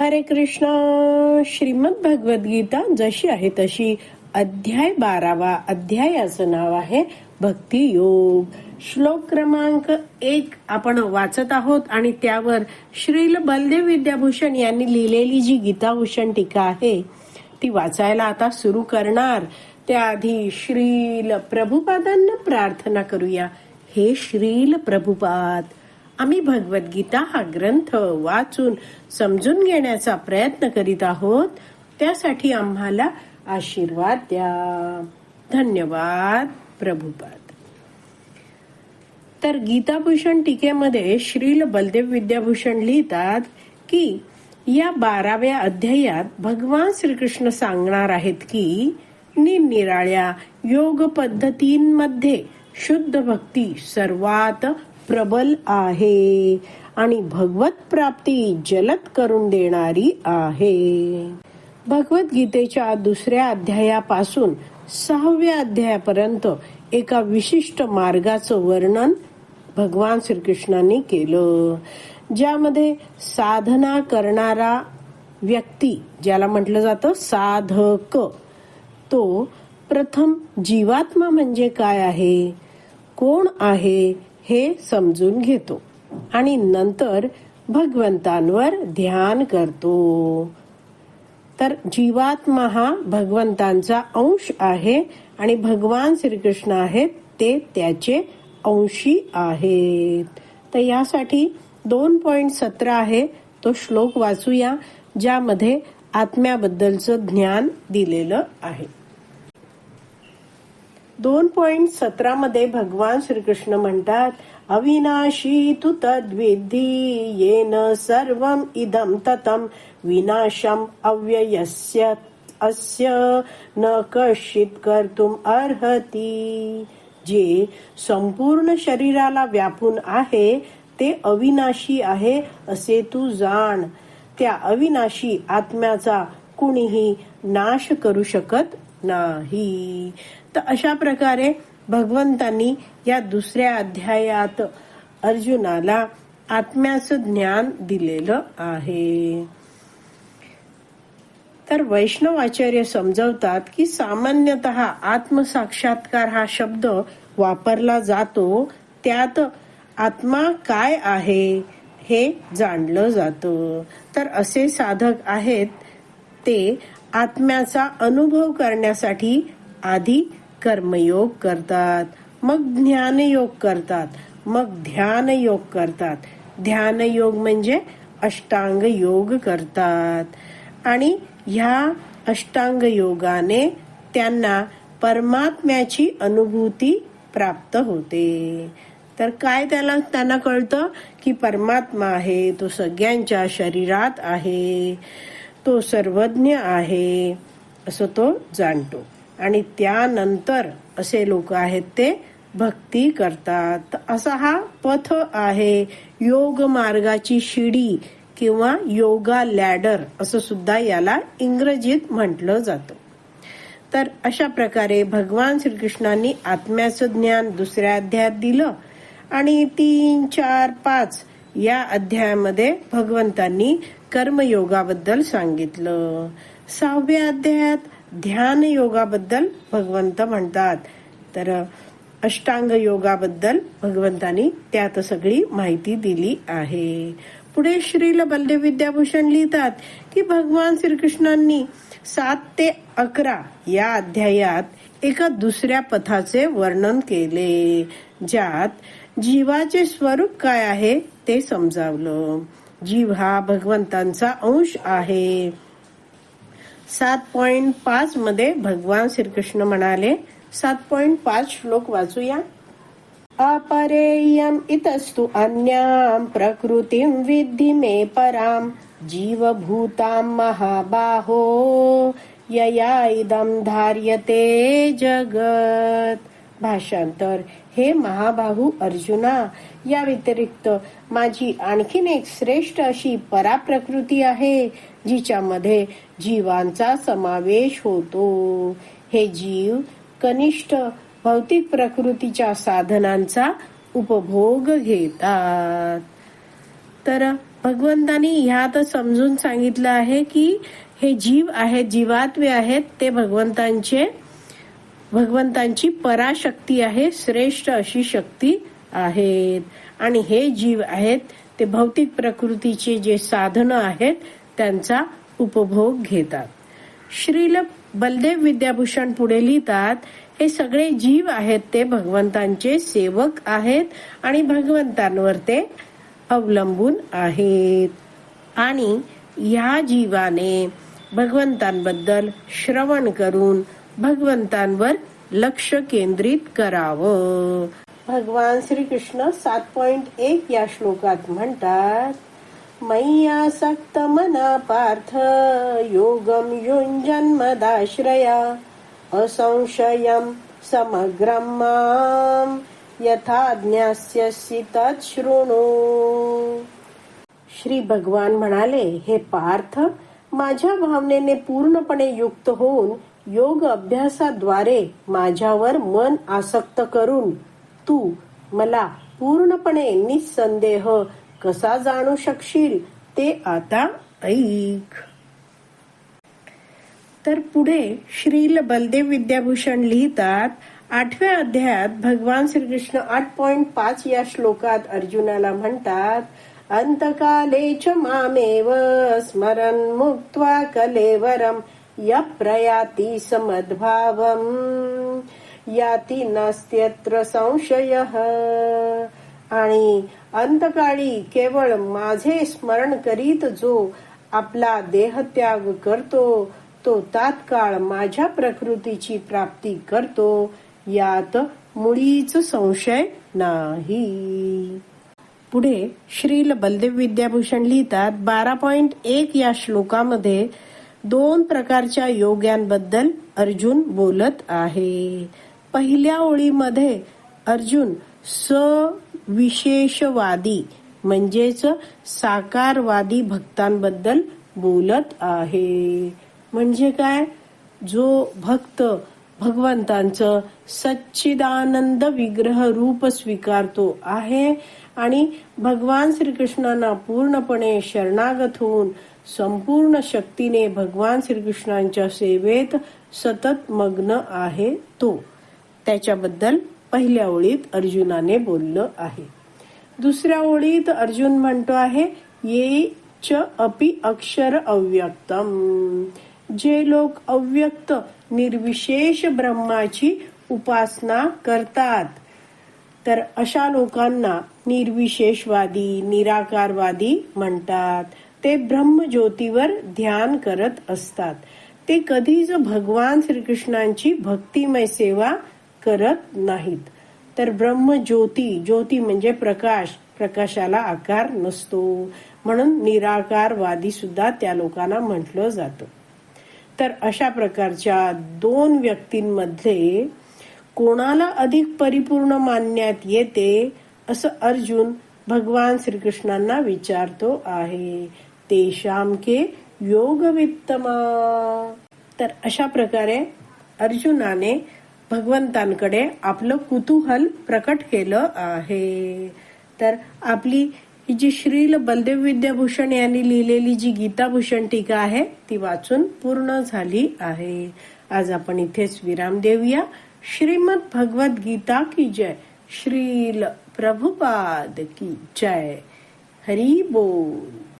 हरे कृष्ण. श्रीमद भगवद्गीता जशी आहे तशी अध्याय बारावा अध्यायाचं नाव आहे भक्ती योग. श्लोक क्रमांक एक आपण वाचत आहोत आणि त्यावर श्रील बलदेव विद्याभूषण यांनी लिहिलेली जी गीताभूषण टीका आहे ती वाचायला आता सुरू करणार. त्याआधी श्रील प्रभुपादांना प्रार्थना करूया. हे श्रील प्रभुपाद. आम्ही भगवद्गीता हा ग्रंथ वाचून समजून घेण्याचा प्रयत्न करीत आहोत. त्यासाठी आम्हाला आशीर्वाद द्या. धन्यवाद प्रभुपाद. तर गीताभूषण टीकेमध्ये श्रील बलदेव विद्याभूषण लिहितात की या बाराव्या अध्यायात भगवान श्रीकृष्ण सांगणार आहेत की निरनिराळ्या योग पद्धतींमध्ये शुद्ध भक्ती सर्वात प्रबल आहे आणि भगवत प्राप्ती जलद करून देणारी आहे. भगवद्गीतेच्या दुसऱ्या अध्यायापासून सहाव्या अध्यायापर्यंत एका विशिष्ट मार्गाचं वर्णन भगवान श्रीकृष्णांनी केलं ज्यामध्ये साधना करणारा व्यक्ती ज्याला म्हटलं जातं साधक तो प्रथम जीवात्मा म्हणजे काय आहे? कोण आहे? हे समजून घेतो आणि नंतर भगवंतांवर ध्यान करतो. तर जीवात्मा हा भगवंतांचा अंश आहे आणि भगवान श्रीकृष्ण आहेत ते त्याचे अंशी आहेत. तर यासाठी दोन पॉइंट सतरा आहे तो श्लोक वाचूया ज्यामध्ये आत्म्याबद्दलचं ज्ञान दिलेलं आहे. दोन पॉइंट सतरा मध्ये भगवान श्रीकृष्ण म्हणतात अविनाशी तू तद्विधी येन सर्व इदम ततम विनाशम अव्ययस्य अस्य न कशित कर्तुम अर्हती. जे संपूर्ण शरीराला व्यापून आहे ते अविनाशी आहे असे तू जाण. त्या अविनाशी आत्म्याचा कुणीही नाश करू शकत नाही. तर अशा प्रकारे भगवंतांनी या दुसऱ्या अध्यायात अर्जुनाला आत्म्याचं ज्ञान दिलेलं आहे. तर वैष्णव आचार्य समजवतात की सामान्यतः आत्मसाक्षात्कार हा शब्द वापरला जातो त्यात आत्मा काय आहे हे जाणलं जातं. तर असे साधक आहेत ते आत्म्याचा अनुभव करण्यासाठी आधी कर्मयोग करतात मग ज्ञानयोग करतात मग ध्यान योग करतात. ध्यान योग म्हणजे अष्टांग योग करतात. आणि ह्या अष्टांग योगाने त्यांना परमात्म्याची अनुभूती प्राप्त होते. तर काय त्याला त्यांना कळतं? की परमात्मा आहे तो सगळ्यांच्या शरीरात आहे तो सर्वज्ञ आहे असं तो जाणतो. आणि त्यानंतर असे लोक आहेत ते भक्ती करतात. असा हा पथ आहे. योग मार्गाची शिडी किंवा योगा लॅडर असं सुद्धा याला इंग्रजीत म्हटलं जातं. तर अशा प्रकारे भगवान श्रीकृष्णांनी आत्म्याचं ज्ञान दुसऱ्या अध्यायात दिलं आणि तीन चार पाच या अध्यायामध्ये भगवंतांनी कर्मयोगाबद्दल सांगितलं. सहाव्या अध्यायात ध्यान योगाबद्दल भगवंत म्हणतात. तर अष्टांग योगाबद्दल भगवंतानी त्यात सगळी माहिती दिली आहे. पुढे श्रील बलदेव विद्याभूषण लिहितात की भगवान श्रीकृष्णांनी सात ते अकरा या अध्यायात एका दुसऱ्या पथाचे वर्णन केले ज्यात जीवाचे स्वरूप काय आहे ते समजावलं. जीव हा भगवंतांचा अंश आहे. सात पॉइंट पाच मध्ये भगवान श्रीकृष्ण म्हणाले. सात पॉइंट पाच श्लोक वाचूया. अपरेयम इतस्तु अन्याम प्रकृतीम विद्धि मे पराम जीवभूतां महाबाहो यया इदम धार्यते जगत। भाषांतर. हे महाबाहू अर्जुना या व्यतिरिक्त माझी आणखीन एक श्रेष्ठ अशी पराप्रकृती आहे जिच्यामध्ये जीवांचा समावेश होतो. हे जीव कनिष्ठ भौतिक प्रकृतीच्या साधनांचा उपभोग घेतात. तर भगवंतानी ह्यात समजून सांगितलं आहे की हे जीव आहेत जीवात्मे आहेत ते भगवंतांचे भगवंतांची पराशक्ती आहे श्रेष्ठ अशी शक्ती आहेत. आणि हे जीव आहेत ते भौतिक प्रकृतीचे जे साधन आहेत त्यांचा उपभोग घेतात. श्रील बलदेव विद्याभूषण पुढे लिहितात हे सगळे जीव आहेत ते भगवंतांचे सेवक आहेत आणि भगवंतांवर ते अवलंबून आहेत. आणि या जीवाने भगवंतांबद्दल श्रवण करून भगवंतांवर लक्ष केंद्रित करावं. भगवान श्री कृष्ण सात पॉइंट एक या श्लोकात म्हणतात मय्यासक्त मना पार्थ योगम युञ्जन्मदाश्रया असंशयम समग्रम माम यथा ज्ञास्यसि तच्छृणु श्री भगवान म्हणाले हे पार्थ माझ्या भावनेने पूर्णपणे युक्त होऊन योग अभ्यासाद्वारे माझ्यावर मन आसक्त करून तू मला पूर्णपणे निसंदेह कसा जाणू शकशील ते आता ऐक. तर पुढे श्रील बलदेव विद्याभूषण लिहितात आठव्या अध्यायात भगवान श्रीकृष्ण आठ पॉइंट पाच या श्लोकात अर्जुनाला म्हणतात अंतकाले च मामेव स्मरण मुक्त्वा कलेवरम य प्रयाती समद्भावम याती नास्त्यत्र संशय। आणि अंतकाळी केवळ माझे स्मरण करीत जो आपला देहत्याग करतो तो तात्काळ माझ्या प्रकृतीची प्राप्ती करतो यात मुळीच संशय नाही. पुढे श्रील बलदेव विद्याभूषण लिहितात बारा पॉइंट एक या श्लोकामध्ये दोन प्रकारच्या योग्यांबद्दल अर्जुन बोलत आहे. पहिल्या ओळीमध्ये अर्जुन सविशेषवादी म्हणजेच साकारवादी भक्तांबद्दल बोलत आहे. म्हणजे काय? जो भक्त भगवंतांचं सच्चिदानंद विग्रह रूप स्वीकारतो आहे आणि भगवान श्रीकृष्णांना पूर्णपणे शरणागत होऊन संपूर्ण शक्तीने भगवान श्रीकृष्णांच्या सेवेत सतत मग्न आहे तो. त्याच्याबद्दल पहिल्या ओळीत अर्जुनाने बोललं आहे. दुसऱ्या ओळीत अर्जुन म्हणतो आहे ये च अपि अक्षर अव्यक्तम. जे लोक अव्यक्त निर्विशेष ब्रह्माची उपासना करतात. तर अशा लोकांना निर्विशेषवादी निराकारवादी म्हणतात. ते ब्रह्मज्योतीवर ध्यान करत असतात. ते कधीच भगवान श्रीकृष्णांची भक्तिमय सेवा करत नाहीत. तर ब्रह्मज्योती ज्योती म्हणजे प्रकाश. प्रकाशाला आकार नसतो. म्हणून निराकारवादी सुद्धा त्या लोकांना म्हटलं जातं. तर अशा प्रकारच्या दोन व्यक्तींमध्ये कोणाला अधिक परिपूर्ण मानण्यात येते असं अर्जुन भगवान श्रीकृष्णांना विचारतो आहे. ते के योग वित्तमा तर अशा प्रकारे अर्जुनाने भगवंतांकडे आपलं कुतूहल प्रकट केलं आहे. तर आपली ही जी श्रील बलदेव विद्याभूषण यांनी लिहिलेली जी गीताभूषण टीका आहे ती वाचून पूर्ण झाली आहे. आज आपण इथेच विराम देऊया. श्रीमद भगवत गीता की जय. श्रील प्रभुपाद की जय. हरी बोल.